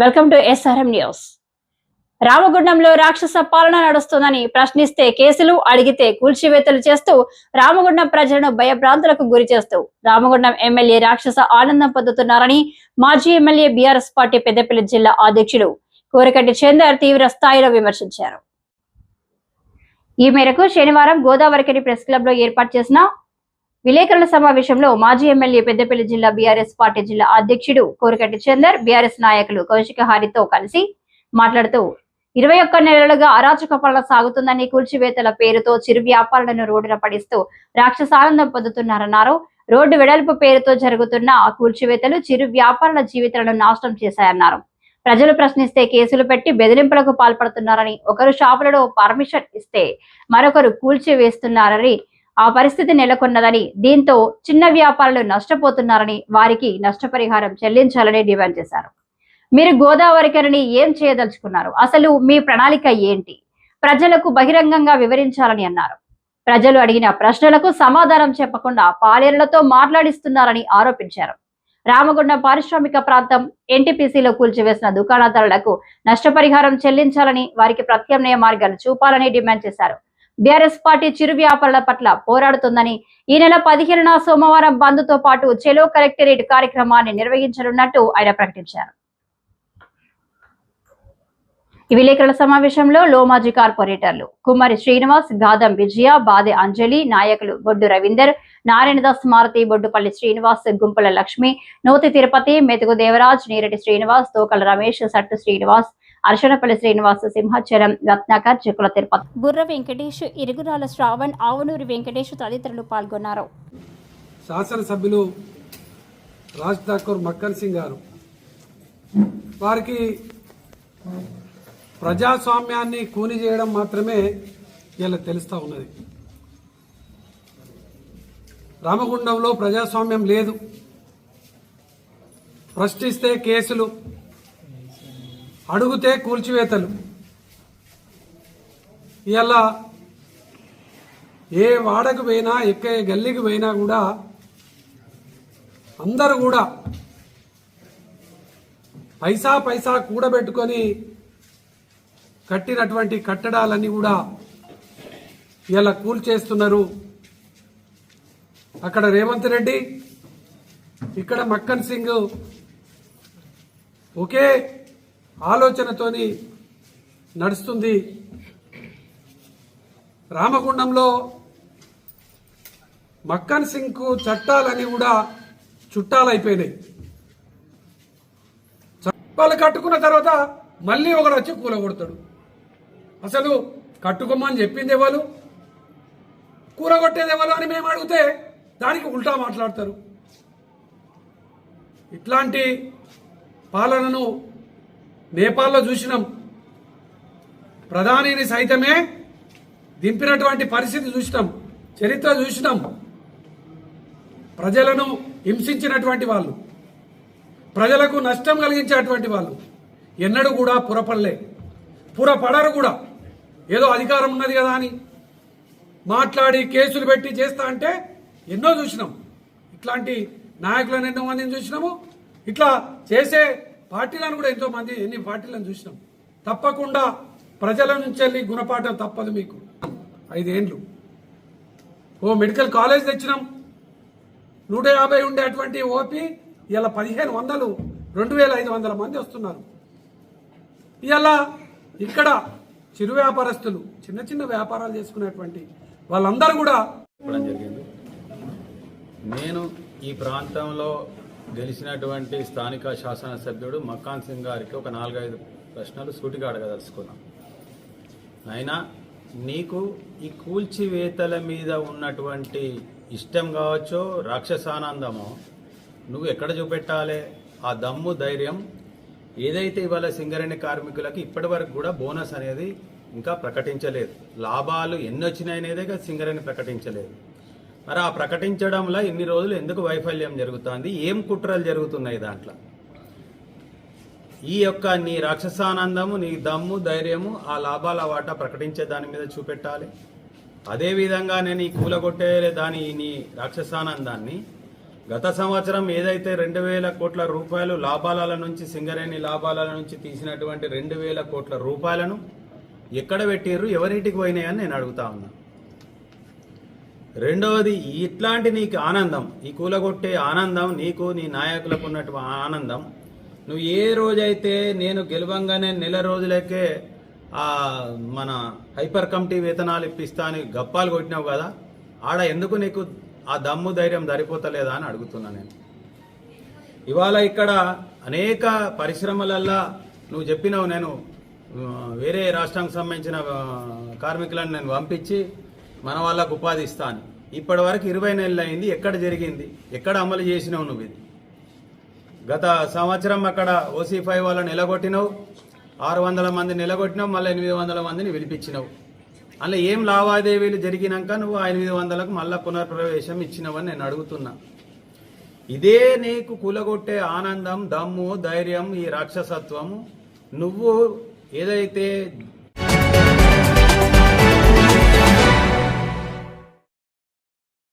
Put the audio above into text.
Welcome to SRM news రామగుండంలో రాక్షస పాలన నడుస్తుందని ప్రశ్నిస్తే కేసులు అడిగితే కూల్చివేతలు చేస్తూ రామగుండం ప్రజలను భయభ్రాంతులకు గురి చేస్తూ రామగుండం ఎమ్మెల్యే రాక్షస ఆనందం పొందుతున్నారని మాజీ ఎమ్మెల్యే బీఆర్ఎస్ పార్టీ పెద్దపల్లి జిల్లా అధ్యక్షుడు కోరికంటి చందర్ తీవ్ర స్థాయిలో విమర్శించారు. ఈ మేరకు శనివారం గోదావరికని ప్రెస్ క్లబ్లో ఏర్పాటు చేసిన విలేకరుల సమావేశంలో మాజీ ఎమ్మెల్యే పెద్దపల్లి జిల్లా బీఆర్ఎస్ పార్టీ జిల్లా అధ్యక్షుడు కోరకట్టి చందర్ బీఆర్ఎస్ నాయకులు కౌశిక హారితో కలిసి మాట్లాడుతూ ఇరవై ఒక్క నెలలుగా అరాచక పాలన సాగుతుందని కూల్చివేతల పేరుతో చిరు వ్యాపారులను రోడ్డున పడిస్తూ రాక్షస ఆనందం పొందుతున్నారన్నారు. రోడ్డు వెడల్పు పేరుతో జరుగుతున్న ఆ కూల్చివేతలు చిరు వ్యాపారుల జీవితాలను నాశనం చేశాయన్నారు. ప్రజలు ప్రశ్నిస్తే కేసులు పెట్టి బెదిరింపులకు పాల్పడుతున్నారని ఒకరు షాపులలో పర్మిషన్ ఇస్తే మరొకరు కూల్చివేస్తున్నారని ఆ పరిస్థితి నెలకొన్నదని దీంతో చిన్న వ్యాపారులు నష్టపోతున్నారని వారికి నష్టపరిహారం చెల్లించాలని డిమాండ్ చేశారు. మీరు గోదావరికరిని ఏం చేయదలుచుకున్నారు? అసలు మీ ప్రణాళిక ఏంటి? ప్రజలకు బహిరంగంగా వివరించాలని అన్నారు. ప్రజలు అడిగిన ప్రశ్నలకు సమాధానం చెప్పకుండా పాలేరులతో మాట్లాడిస్తున్నారని ఆరోపించారు. రామగుండం పారిశ్రామిక ప్రాంతం ఎన్టీపీసీలో కూల్చివేసిన దుకాణదారులకు నష్టపరిహారం చెల్లించాలని వారికి ప్రత్యామ్నాయ మార్గాలు చూపాలని డిమాండ్ చేశారు. బీఆర్ఎస్ పార్టీ చిరు వ్యాపారుల పట్ల పోరాడుతుందని ఈ నెల పదిహేనున సోమవారం బంద్తో పాటు చెలో కలెక్టరేట్ కార్యక్రమాన్ని నిర్వహించనున్నట్టు ఆయన ప్రకటించారు. ఈ విలేకరుల సమావేశంలో లోమాజీ కార్పొరేటర్లు కుమారి శ్రీనివాస్ గాదం విజయ బాదే అంజలి నాయకులు బొడ్డు రవీందర్ నారాయణదాస్ మారుతి బొడ్డుపల్లి శ్రీనివాస్ గుంపుల లక్ష్మి నూతి తిరుపతి మెతుకు దేవరాజ్ నీరటి శ్రీనివాస్ తోకల రమేష్ సట్టు శ్రీనివాస్ అర్షణపల్లి శ్రీనివాస్ సింహాచలం రత్నాకర్ చెక్కుల తిరుపతి. బుర్ర వెంకటేష్ ఇరుగురాల శ్రావణ్ ఆవునూరి వెంకటేష్ తదితరులు పాల్గొన్నారు. శాసనసభ్యులు రాజ్ ఠాకూర్ మక్కన్ సింగ్ గారు. వారికి ప్రజాస్వామ్యాన్ని కూని చేయడం మాత్రమే ఇలా తెలుస్తూ ఉన్నది. రామగుండంలో ప్రజాస్వామ్యం లేదు. ప్రశ్నిస్తే కేసులు అడుగుతే కూల్చివేతలు. ఇలా ఏ వాడకు పోయినా ఎక్కే గల్లీకి పోయినా కూడా అందరూ కూడా పైసా పైసా కూడబెట్టుకొని కట్టినటువంటి కట్టడాలన్నీ కూడా ఇలా కూల్చేస్తున్నారు. అక్కడ రేవంత్ రెడ్డి ఇక్కడ మక్కన్ సింగ్ ఓకే ఆలోచనతోని నడుస్తుంది. రామగుండంలో మక్కన్ సింగ్కు చట్టాలని కూడా చుట్టాలైపోయినాయి. వాళ్ళు కట్టుకున్న తర్వాత మళ్ళీ ఒకడు వచ్చి కూలగొడతాడు. అసలు కట్టుకోమని చెప్పింది ఎవరు? కూలగొట్టేది ఎవరు అని మేము అడిగితే దానికి ఉల్టా మాట్లాడతారు. ఇట్లాంటి పాలనను నేపాల్లో చూసినాం. ప్రధానిని సైతమే దింపినటువంటి పరిస్థితి చూసినాం. చరిత్ర చూసినాం. ప్రజలను హింసించినటువంటి వాళ్ళు. ప్రజలకు నష్టం కలిగించేటువంటి వాళ్ళు. ఎన్నడూ కూడా పురపడలే. పురపడరు కూడా. ఏదో అధికారం ఉన్నది కదా అని మాట్లాడి కేసులు పెట్టి చేస్తా అంటే ఎన్నో చూసినాం. ఇట్లాంటి నాయకులను ఎన్నో మందిని చూసినాము. ఇట్లా చేసే పార్టీలను కూడా ఎంతో మంది ఎన్ని పార్టీలను చూసినాం. తప్పకుండా ప్రజల నుంచి వెళ్ళి గుణపాఠం తప్పదు మీకు. ఐదేండ్లు. ఓ మెడికల్ కాలేజ్ తెచ్చినాం. నూట యాభై ఉండేటువంటి ఓపీ ఇలా పదిహేను వందలు రెండు వేల ఐదు వందల మంది వస్తున్నారు. ఇలా ఇక్కడ చిరు వ్యాపారస్తులు చిన్న చిన్న వ్యాపారాలు చేసుకునేటువంటి వాళ్ళందరూ కూడా జరిగింది. నేను ఈ ప్రాంతంలో గెలిచినటువంటి స్థానిక శాసనసభ్యుడు మక్కాన్ సింగ్ గారికి ఒక నాలుగైదు ప్రశ్నలు సూటిగా అడగదలుచుకున్నాం అయినా నీకు ఈ కూల్చివేతల మీద ఉన్నటువంటి ఇష్టం కావచ్చో రాక్షసానందమో నువ్వు ఎక్కడ చూపెట్టాలి? ఆ దమ్ము ధైర్యం ఏదైతే ఇవాళ సింగరేణి కార్మికులకు ఇప్పటి వరకు కూడా బోనస్ అనేది ఇంకా ప్రకటించలేదు. లాభాలు ఎన్ని వచ్చినాయి సింగరేణి ప్రకటించలేదు. మరి ఆ ప్రకటించడంలో ఇన్ని రోజులు ఎందుకు వైఫల్యం జరుగుతుంది? ఏం కుట్రలు జరుగుతున్నాయి దాంట్లో? ఈ యొక్క నీ రాక్షసానందము నీ దమ్ము ధైర్యము ఆ లాభాల వాటా ప్రకటించే దాని మీద చూపెట్టాలి. అదేవిధంగా నేను ఈ కూలగొట్టే దాని నీ రాక్షసానందాన్ని. గత సంవత్సరం ఏదైతే రెండు వేల కోట్ల రూపాయలు లాభాల నుంచి సింగరేణి లాభాల నుంచి తీసినటువంటి రెండు వేల కోట్ల రూపాయలను ఎక్కడ పెట్టిర్రు? ఎవరింటికి పోయినాయని నేను అడుగుతా ఉన్నా. రెండవది ఇట్లాంటి నీకు ఆనందం ఈ కూలగొట్టే ఆనందం నీకు నీ నాయకులకు ఉన్నటువంటి ఆనందం. నువ్వు ఏ రోజైతే నేను గెలవంగానే నెల రోజులకే ఆ మన హైపర్ కమిటీ వేతనాలు ఇప్పిస్తా అని గప్పాలు కొట్టినావు కదా ఆడ ఎందుకు నీకు ఆ దమ్ము ధైర్యం సరిపోతలేదా అని అడుగుతున్నా నేను. ఇవాళ ఇక్కడ అనేక పరిశ్రమలల్లో నువ్వు చెప్పినావు నేను వేరే రాష్ట్రానికి సంబంధించిన కార్మికులను నేను పంపించి మన వాళ్ళకు ఉపాధి ఇస్తాను ఇప్పటి వరకు ఇరవై నెలలు అయింది ఎక్కడ జరిగింది ఎక్కడ అమలు చేసినావు నువ్వు ఇది? గత సంవత్సరం అక్కడ ఓసీ ఫైవ్ వాళ్ళని నిలగొట్టినావు ఆరు వందల మంది నిలగొట్టినావు మళ్ళీ ఎనిమిది వందల మందిని పిలిపించినావు అందులో ఏం లావాదేవీలు జరిగినాక నువ్వు ఆ ఎనిమిది వందలకు మళ్ళీ పునర్ప్రవేశం ఇచ్చినావని నేను అడుగుతున్నా. ఇదే నీకు కూలగొట్టే ఆనందం దమ్ము ధైర్యం ఈ రాక్షసత్వము. నువ్వు ఏదైతే